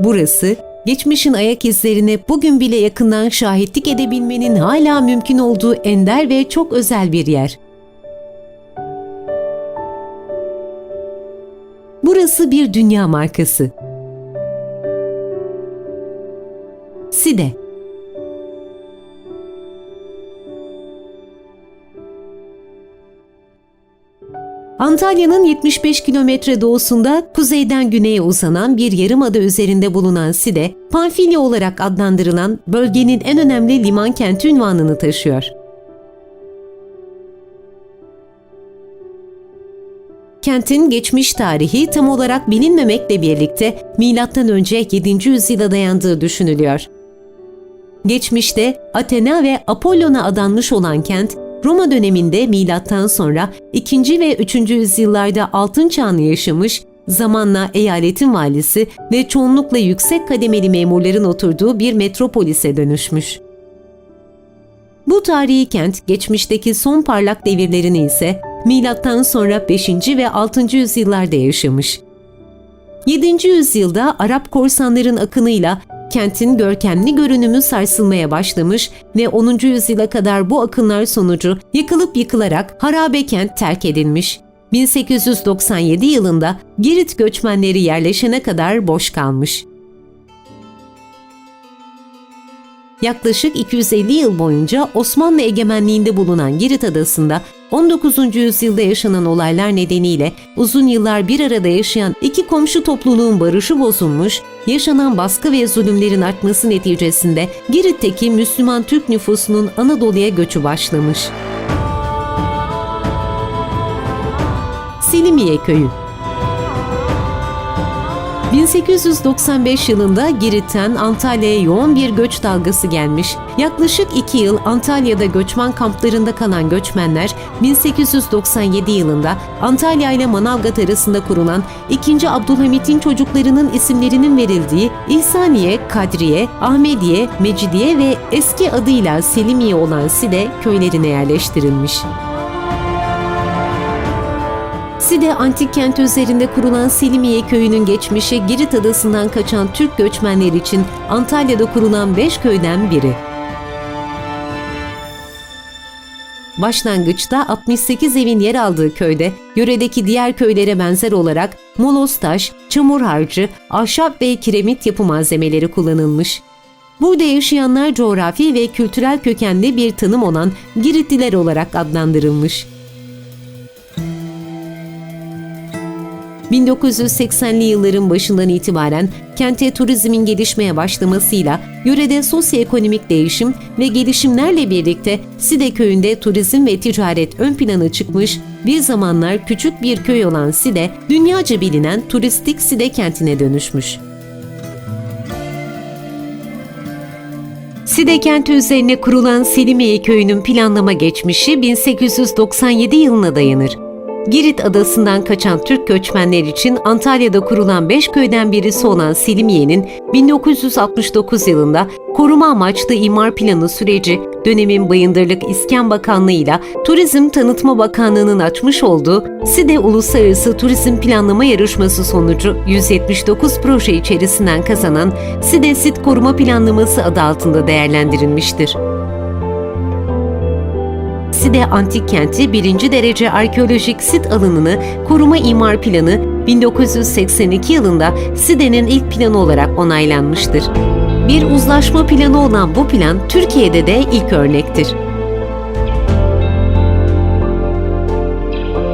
Burası, geçmişin ayak izlerine bugün bile yakından şahitlik edebilmenin hala mümkün olduğu ender ve çok özel bir yer. Burası bir dünya markası. Side Antalya'nın 75 kilometre doğusunda kuzeyden güneye uzanan bir yarımada üzerinde bulunan Side, Pamfilya olarak adlandırılan bölgenin en önemli liman kenti ünvanını taşıyor. Kentin geçmiş tarihi tam olarak bilinmemekle birlikte M.Ö. 7. yüzyıla dayandığı düşünülüyor. Geçmişte Athena ve Apollon'a adanmış olan kent, Roma döneminde milattan sonra 2. ve 3. yüzyıllarda altın çağını yaşamış, zamanla eyaletin valisi ve çoğunlukla yüksek kademeli memurların oturduğu bir metropolise dönüşmüş. Bu tarihi kent geçmişteki son parlak devirlerini ise milattan sonra 5. ve 6. yüzyıllarda yaşamış. 7. yüzyılda Arap korsanların akınıyla kentin görkemli görünümü sarsılmaya başlamış ve 10. yüzyıla kadar bu akınlar sonucu yıkılıp yıkılarak harabe kent terk edilmiş. 1897 yılında Girit göçmenleri yerleşene kadar boş kalmış. Yaklaşık 250 yıl boyunca Osmanlı egemenliğinde bulunan Girit Adası'nda 19. yüzyılda yaşanan olaylar nedeniyle uzun yıllar bir arada yaşayan iki komşu topluluğun barışı bozulmuş, yaşanan baskı ve zulümlerin artması neticesinde Girit'teki Müslüman Türk nüfusunun Anadolu'ya göçü başlamış. Selimiye Köyü 1895 yılında Girit'ten Antalya'ya yoğun bir göç dalgası gelmiş. Yaklaşık iki yıl Antalya'da göçmen kamplarında kalan göçmenler 1897 yılında Antalya ile Manavgat arasında kurulan 2. Abdülhamit'in çocuklarının isimlerinin verildiği İhsaniye, Kadriye, Ahmediye, Mecidiye ve eski adıyla Selimiye olan Side köylerine yerleştirilmiş. Side antik kent üzerinde kurulan Selimiye köyünün geçmişi Girit adasından kaçan Türk göçmenler için Antalya'da kurulan beş köyden biri. Başlangıçta 68 evin yer aldığı köyde, yöredeki diğer köylere benzer olarak molos taş, çamur harcı, ahşap ve kiremit yapı malzemeleri kullanılmış. Burada yaşayanlar coğrafi ve kültürel kökenli bir tanım olan Giritliler olarak adlandırılmış. 1980'li yılların başından itibaren kente turizmin gelişmeye başlamasıyla yörede sosyoekonomik değişim ve gelişimlerle birlikte Side köyünde turizm ve ticaret ön plana çıkmış, bir zamanlar küçük bir köy olan Side, dünyaca bilinen turistik Side kentine dönüşmüş. Side kenti üzerine kurulan Selimiye köyünün planlama geçmişi 1897 yılına dayanır. Girit adasından kaçan Türk göçmenler için Antalya'da kurulan 5 köyden birisi olan Selimiye'nin 1969 yılında koruma amaçlı imar planı süreci dönemin Bayındırlık İskan Bakanlığı ile Turizm Tanıtma Bakanlığı'nın açmış olduğu SİDE Uluslararası Turizm Planlama Yarışması sonucu 179 proje içerisinden kazanan SİDE Sit Koruma Planlaması adı altında değerlendirilmiştir. Side Antik Kenti 1. derece arkeolojik sit alanını koruma imar planı 1982 yılında Side'nin ilk planı olarak onaylanmıştır. Bir uzlaşma planı olan bu plan Türkiye'de de ilk örnektir.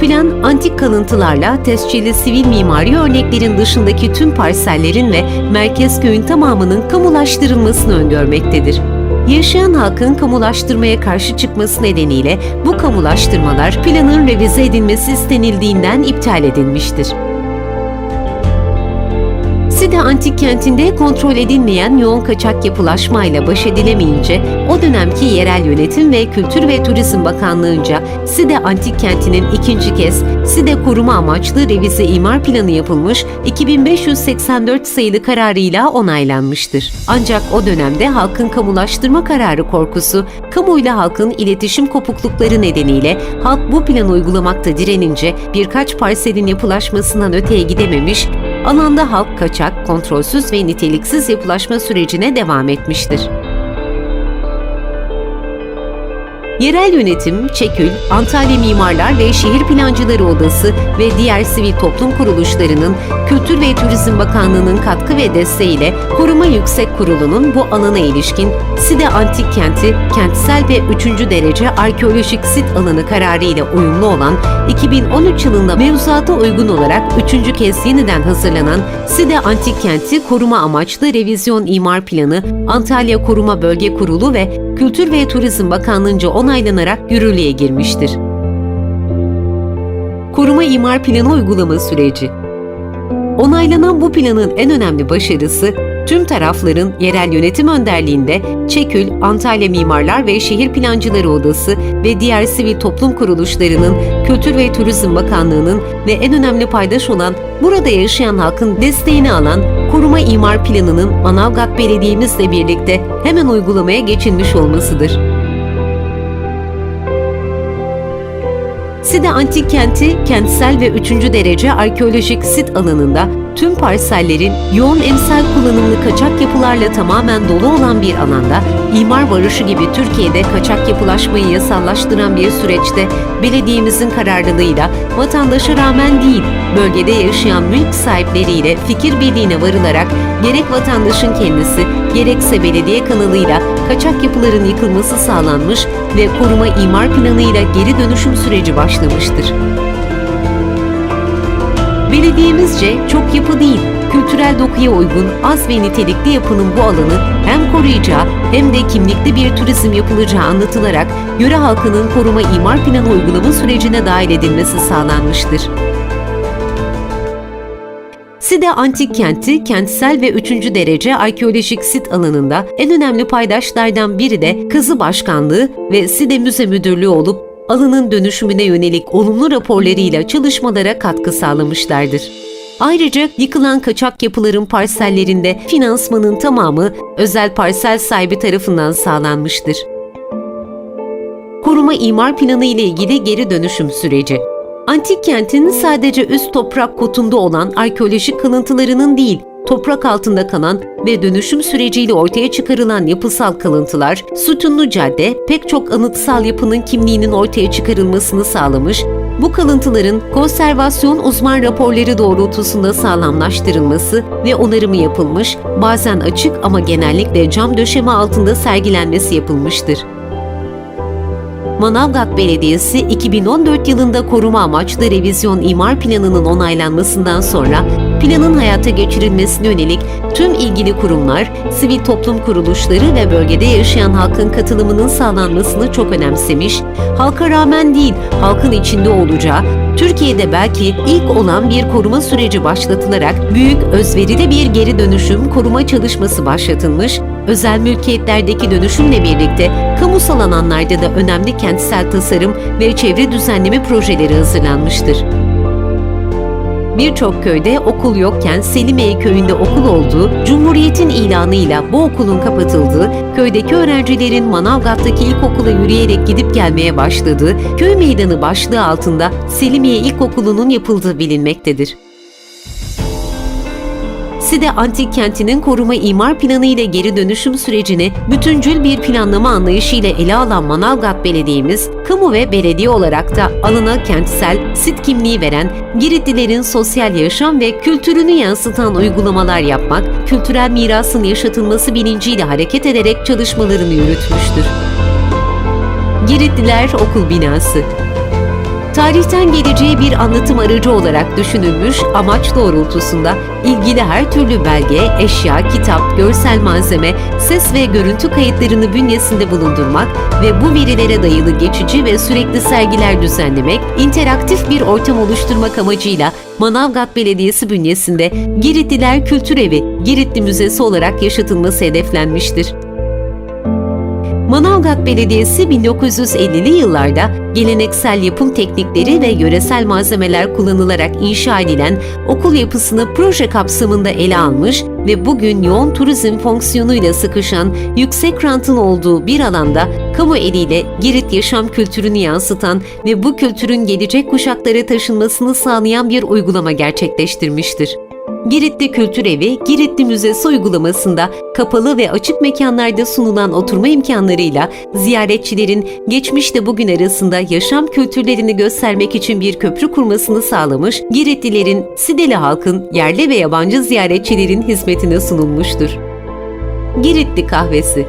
Plan, antik kalıntılarla tescilli sivil mimari örneklerin dışındaki tüm parsellerin ve merkez köyün tamamının kamulaştırılmasını öngörmektedir. Yaşayan halkın kamulaştırmaya karşı çıkması nedeniyle bu kamulaştırmalar planın revize edilmesi istenildiğinden iptal edilmiştir. Side antik kentinde kontrol edilmeyen yoğun kaçak yapılaşmayla baş edilemeyince o dönemki yerel yönetim ve Kültür ve Turizm Bakanlığı'nca Side antik kentinin ikinci kez Side koruma amaçlı revize imar planı yapılmış 2584 sayılı kararıyla onaylanmıştır. Ancak o dönemde halkın kamulaştırma kararı korkusu, kamuyla halkın iletişim kopuklukları nedeniyle halk bu planı uygulamakta direnince birkaç parselin yapılaşmasından öteye gidememiş alanda halk kaçak, kontrolsüz ve niteliksiz yapılaşma sürecine devam etmiştir. Yerel yönetim, Çekül, Antalya Mimarlar ve Şehir Plancıları Odası ve diğer sivil toplum kuruluşlarının Kültür ve Turizm Bakanlığı'nın katkı ve desteğiyle Koruma Yüksek Kurulu'nun bu alana ilişkin Side Antik Kenti, kentsel ve 3. derece arkeolojik sit alanı kararı ile uyumlu olan 2013 yılında mevzuata uygun olarak 3. kez yeniden hazırlanan Side Antik Kenti koruma amaçlı revizyon imar planı Antalya Koruma Bölge Kurulu ve Kültür ve Turizm Bakanlığı'nca onaylanarak yürürlüğe girmiştir. Koruma imar planı uygulama süreci Onaylanan bu planın en önemli başarısı, tüm tarafların yerel yönetim önderliğinde Çekül, Antalya Mimarlar ve Şehir Plancıları Odası ve diğer sivil toplum kuruluşlarının, Kültür ve Turizm Bakanlığı'nın ve en önemli paydaş olan burada yaşayan halkın desteğini alan Koruma İmar Planı'nın Manavgat Belediye'mizle birlikte hemen uygulamaya geçilmiş olmasıdır. Side Antik Kenti, kentsel ve 3. derece arkeolojik sit alanında tüm parsellerin yoğun emsal kullanımlı kaçak yapılarla tamamen dolu olan bir alanda, imar barışı gibi Türkiye'de kaçak yapılaşmayı yasallaştıran bir süreçte belediyemizin kararlılığıyla vatandaşa rağmen değil, bölgede yaşayan mülk sahipleriyle fikir birliğine varılarak gerek vatandaşın kendisi gerekse belediye kanalıyla kaçak yapıların yıkılması sağlanmış ve koruma imar planıyla geri dönüşüm süreci başlamıştır. Belediyemizce çok yapı değil, kültürel dokuya uygun az ve nitelikli yapının bu alanı hem koruyacağı hem de kimlikli bir turizm yapılacağı anlatılarak yöre halkının koruma imar planı uygulama sürecine dahil edilmesi sağlanmıştır. Side Antik Kenti, kentsel ve 3. derece arkeolojik sit alanında en önemli paydaşlardan biri de Kızı Başkanlığı ve Side Müze Müdürlüğü olup alanın dönüşümüne yönelik olumlu raporlarıyla çalışmalara katkı sağlamışlardır. Ayrıca yıkılan kaçak yapıların parsellerinde finansmanın tamamı özel parsel sahibi tarafından sağlanmıştır. Koruma imar planı ile ilgili geri dönüşüm süreci Antik kentin sadece üst toprak kotunda olan arkeolojik kalıntılarının değil, toprak altında kalan ve dönüşüm süreciyle ortaya çıkarılan yapısal kalıntılar, sütunlu cadde pek çok anıtsal yapının kimliğinin ortaya çıkarılmasını sağlamış, bu kalıntıların konservasyon uzman raporları doğrultusunda sağlamlaştırılması ve onarımı yapılmış, bazen açık ama genellikle cam döşeme altında sergilenmesi yapılmıştır. Manavgat Belediyesi 2014 yılında koruma amaçlı revizyon imar planının onaylanmasından sonra planın hayata geçirilmesine yönelik tüm ilgili kurumlar, sivil toplum kuruluşları ve bölgede yaşayan halkın katılımının sağlanmasını çok önemsemiş, halka rağmen değil, halkın içinde olacağı, Türkiye'de belki ilk olan bir koruma süreci başlatılarak büyük özverili bir geri dönüşüm koruma çalışması başlatılmış, özel mülkiyetlerdeki dönüşümle birlikte kamusal alanlarda da önemli kentsel tasarım ve çevre düzenleme projeleri hazırlanmıştır. Birçok köyde okul yokken Selimiye köyünde okul olduğu, Cumhuriyet'in ilanıyla bu okulun kapatıldığı, köydeki öğrencilerin Manavgat'taki ilkokula yürüyerek gidip gelmeye başladığı, köy meydanı başlığı altında Selimiye İlkokulu'nun yapıldığı bilinmektedir. Side Antik Kenti'nin koruma imar planı ile geri dönüşüm sürecini bütüncül bir planlama anlayışıyla ele alan Manavgat Belediye'miz, kamu ve belediye olarak da alana kentsel, sit kimliği veren, Giritlilerin sosyal yaşam ve kültürünü yansıtan uygulamalar yapmak, kültürel mirasın yaşatılması bilinciyle hareket ederek çalışmalarını yürütmüştür. Giritliler Okul Binası Tarihten geleceğe bir anlatım aracı olarak düşünülmüş amaç doğrultusunda ilgili her türlü belge, eşya, kitap, görsel malzeme, ses ve görüntü kayıtlarını bünyesinde bulundurmak ve bu verilere dayalı geçici ve sürekli sergiler düzenlemek, interaktif bir ortam oluşturmak amacıyla Manavgat Belediyesi bünyesinde Giritliler Kültür Evi, Giritli Müzesi olarak yaşatılması hedeflenmiştir. Manavgat Belediyesi 1950'li yıllarda geleneksel yapım teknikleri ve yöresel malzemeler kullanılarak inşa edilen okul yapısını proje kapsamında ele almış ve bugün yoğun turizm fonksiyonuyla sıkışan yüksek rantın olduğu bir alanda kamu eliyle Girit yaşam kültürünü yansıtan ve bu kültürün gelecek kuşaklara taşınmasını sağlayan bir uygulama gerçekleştirmiştir. Giritli Kültür Evi, Giritli Müzesi uygulamasında kapalı ve açık mekanlarda sunulan oturma imkanlarıyla ziyaretçilerin geçmişle bugün arasında yaşam kültürlerini göstermek için bir köprü kurmasını sağlamış, Giritlilerin, Sideli halkın, yerli ve yabancı ziyaretçilerin hizmetine sunulmuştur. Giritli Kahvesi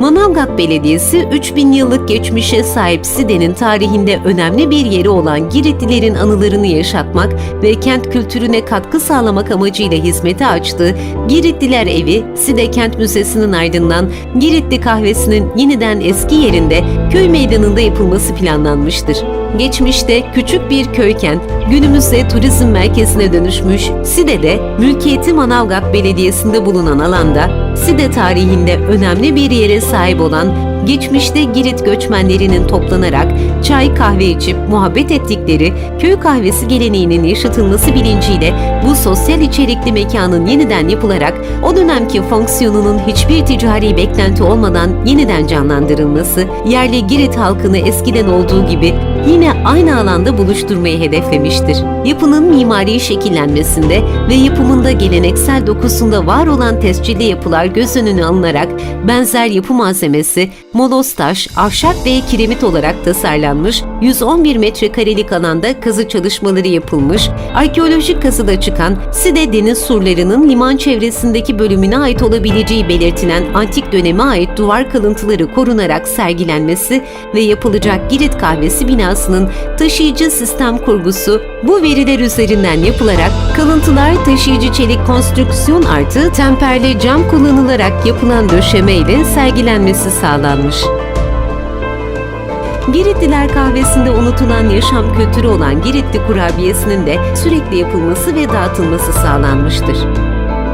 Manavgat Belediyesi 3000 yıllık geçmişe sahip Side'nin tarihinde önemli bir yeri olan Giritlilerin anılarını yaşatmak ve kent kültürüne katkı sağlamak amacıyla hizmete açtığı Giritliler Evi, Side Kent Müzesi'nin ardından Giritli Kahvesi'nin yeniden eski yerinde köy meydanında yapılması planlanmıştır. Geçmişte küçük bir köyken günümüzde turizm merkezine dönüşmüş Side'de mülkiyeti Manavgat Belediyesi'nde bulunan alanda Side tarihinde önemli bir yere sahip olan geçmişte Girit göçmenlerinin toplanarak çay kahve içip muhabbet ettikleri köy kahvesi geleneğinin yaşatılması bilinciyle bu sosyal içerikli mekanın yeniden yapılarak o dönemki fonksiyonunun hiçbir ticari beklenti olmadan yeniden canlandırılması, yerli Girit halkını eskiden olduğu gibi yine aynı alanda buluşturmayı hedeflemiştir. Yapının mimari şekillenmesinde ve yapımında geleneksel dokusunda var olan tescilli yapılar göz önüne alınarak benzer yapı malzemesi moloz ahşap ve kiremit olarak tasarlanmış, 111 metrekarelik alanda kazı çalışmaları yapılmış, arkeolojik kazıda çıkan Side deniz surlarının liman çevresindeki bölümüne ait olabileceği belirtilen antik döneme ait duvar kalıntıları korunarak sergilenmesi ve yapılacak Girit kahvesi binasının taşıyıcı sistem kurgusu bu veriler üzerinden yapılarak kalıntılar taşıyıcı çelik konstrüksiyon artı temperli cam kullanılarak yapılan döşeme ile sergilenmesi sağlanmış. Giritliler kahvesinde unutulan yaşam kültürü olan Giritli kurabiyesinin de sürekli yapılması ve dağıtılması sağlanmıştır.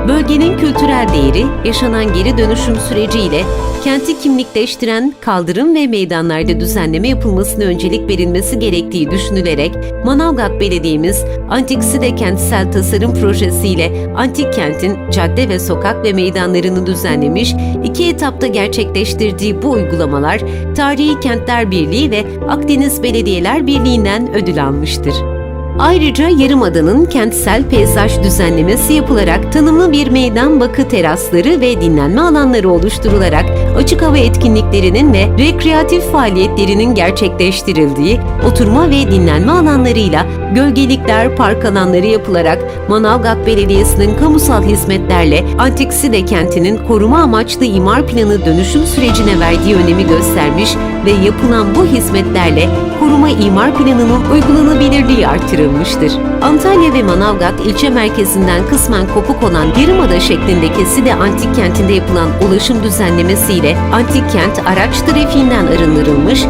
Bölgenin kültürel değeri, yaşanan geri dönüşüm süreciyle kenti kimlikleştiren kaldırım ve meydanlarda düzenleme yapılmasına öncelik verilmesi gerektiği düşünülerek Manavgat Belediye'miz Antik Side Kentsel Tasarım Projesi'yle antik kentin cadde ve sokak ve meydanlarını düzenlemiş, iki etapta gerçekleştirdiği bu uygulamalar Tarihi Kentler Birliği ve Akdeniz Belediyeler Birliği'nden ödül almıştır. Ayrıca Yarımada'nın kentsel peyzaj düzenlemesi yapılarak tanımlı bir meydan bakı terasları ve dinlenme alanları oluşturularak açık hava etkinliklerinin ve rekreatif faaliyetlerinin gerçekleştirildiği oturma ve dinlenme alanlarıyla gölgelikler, park alanları yapılarak Manavgat Belediyesi'nin kamusal hizmetlerle Antik Side kentinin koruma amaçlı imar planı dönüşüm sürecine verdiği önemi göstermiş ve yapılan bu hizmetlerle koruma imar planının uygulanabilirliği artırılmıştır. Antalya ve Manavgat ilçe merkezinden kısmen kopuk olan Yarımada şeklindeki Side Antik Kenti'nde yapılan ulaşım düzenlemesiyle Antik Kent araç trafiğinden arındırılmış,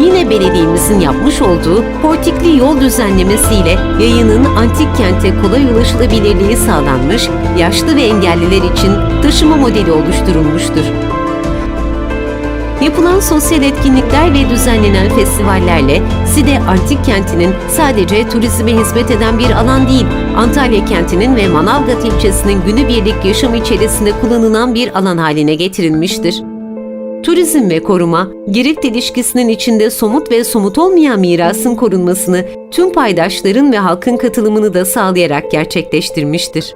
Yine belediyemizin yapmış olduğu portikli yol düzenlemesiyle yayının antik kente kolay ulaşılabilirliği sağlanmış, yaşlı ve engelliler için taşıma modeli oluşturulmuştur. Yapılan sosyal etkinlikler ve düzenlenen festivallerle Side Antik Kenti'nin sadece turizme hizmet eden bir alan değil, Antalya kentinin ve Manavgat ilçesinin günübirlik yaşam içerisinde kullanılan bir alan haline getirilmiştir. Turizm ve koruma, Girit ilişkisinin içinde somut ve somut olmayan mirasın korunmasını tüm paydaşların ve halkın katılımını da sağlayarak gerçekleştirmiştir.